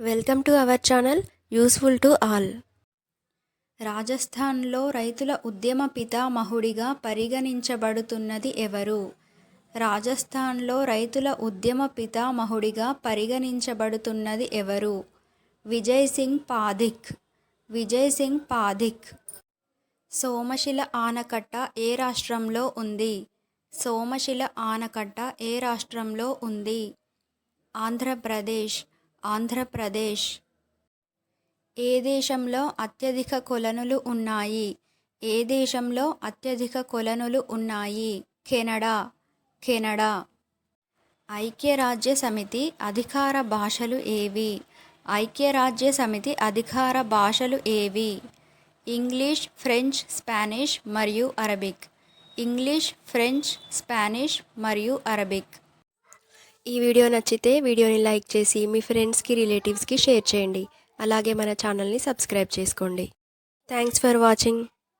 Welcome to our channel. Useful to all. రాజస్థాన్లో రైతుల ఉద్యమ పితామహుడిగా పరిగణించబడుతున్నది ఎవరు? రాజస్థాన్లో రైతుల ఉద్యమ పితామహుడిగా పరిగణించబడుతున్నది ఎవరు? విజయ్ సింగ్ పాధిక్ విజయ్ సింగ్ పాధిక్ సోమశిల ఆనకట్ట ఏ రాష్ట్రంలో ఉంది? సోమశిల ఆనకట్ట ఏ రాష్ట్రంలో ఉంది? ఆంధ్రప్రదేశ్. ఆంధ్రప్రదేశ్. ఏ దేశంలో అత్యధిక కొలనులు ఉన్నాయి? ఏ దేశంలో అత్యధిక కొలనులు ఉన్నాయి? కెనడా. కెనడా. ఐక్యరాజ్య సమితి అధికార భాషలు ఏవి? ఐక్యరాజ్య సమితి అధికార భాషలు ఏవి? ఇంగ్లీష్ ఫ్రెంచ్ స్పానిష్ మరియు అరబిక్. ఇంగ్లీష్ ఫ్రెంచ్ స్పానిష్ మరియు అరబిక్. ఈ వీడియో నచ్చితే వీడియోని లైక్ చేసి మీ ఫ్రెండ్స్కి రిలేటివ్స్కి షేర్ చేయండి. అలాగే మన ఛానల్ని సబ్స్క్రైబ్ చేసుకోండి. Thanks for watching.